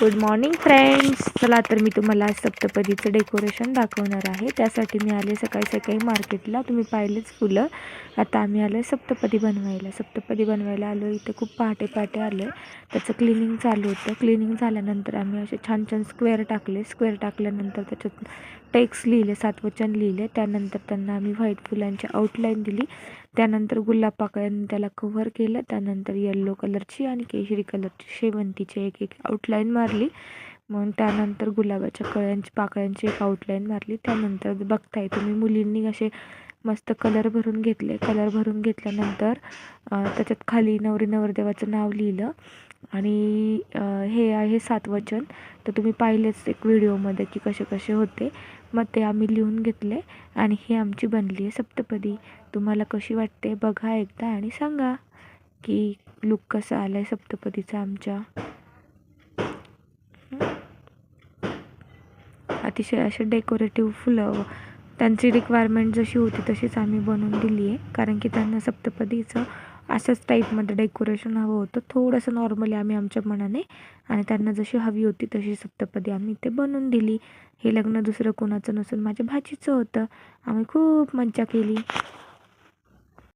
Good morning friends चला तर मी तुम्हाला सप्तपदीचं डेकोरेशन दाखवणार आहे. त्यासाठी मी आले सकाळी सकाळी मार्केटला. तुम्ही पाहिलेच फुलं. आता आम्ही आलो आहे सप्तपदी बनवायला. सप्तपदी बनवायला आलो इथं खूप पहाटे पहाटे आलो आहे त्याचं क्लिनिंग चालू होतं. क्लिनिंग झाल्यानंतर आम्ही असे छान छान स्क्वेअर टाकले. स्क्वेअर टाकल्यानंतर त्याच्यात टेक्स लिहिले सातवचन लिहिले. त्यानंतर त्यांना आम्ही व्हाईट फुलांची आउटलाईन दिली. त्यानंतर गुलाब पाकळ्याने त्याला कव्हर केलं. त्यानंतर येल्लो कलरची आणि केशरी कलरची शेवंतीची एक एक आउटलाईन मारली. मग त्यानंतर गुलाबाच्या कळ्यांची पाकळ्यांची एक आउटलाईन मारली. त्यानंतर बघताय तुम्ही मुलींनी असे मस्त कलर भरून घेतले. कलर भरून घेतल्यानंतर त्याच्यात खाली नवरी नवरदेवाचं नाव लिहिलं. आणि हे आहे सातवचन तर तुम्ही पाहिलेच एक व्हिडिओमध्ये की कसे कसे होते. मग ते आम्ही लिहून घेतले आणि ही आमची बनली आहे सप्तपदी. तुम्हाला कशी वाटते बघा एकदा आणि सांगा की लुक कसा आला आहे सप्तपदीचा आमच्या. अतिशय असे डेकोरेटिव्ह फुलं त्यांची रिक्वायरमेंट जशी होती तशीच आम्ही बनवून दिली आहे कारण की त्यांना सप्तपदीचं असंच टाईपमध्ये डेकोरेशन हवं होतं. थोडंसं नॉर्मली आम्ही आमच्या मनाने आणि त्यांना जशी हवी होती तशी सप्तपदी आम्ही ते बनवून दिली. हे लग्न दुसरं कोणाचं नसून माझ्या भाचीचं होतं. आम्ही खूप मज्जा केली.